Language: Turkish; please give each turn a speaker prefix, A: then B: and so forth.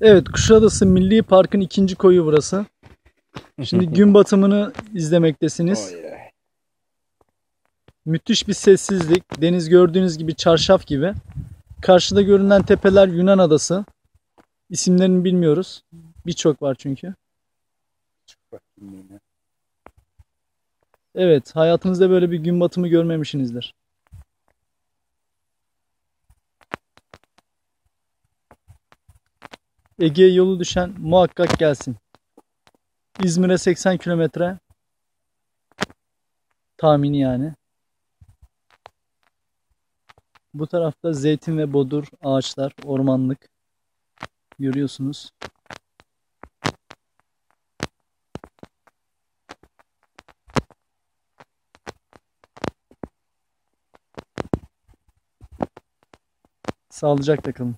A: Evet, Kuşadası Milli Park'ın ikinci koyu burası. Şimdi gün batımını izlemektesiniz.
B: Oh yeah.
A: Müthiş bir sessizlik. Deniz gördüğünüz gibi çarşaf gibi. Karşıda görünen tepeler Yunan adası. İsimlerini bilmiyoruz. Birçok var çünkü. Evet, hayatınızda böyle bir gün batımı görmemişsinizdir. Ege'ye yolu düşen muhakkak gelsin. İzmir'e 80 kilometre tahmini yani. Bu tarafta zeytin ve bodur ağaçlar, ormanlık görüyorsunuz. Sağlıcakla kalın.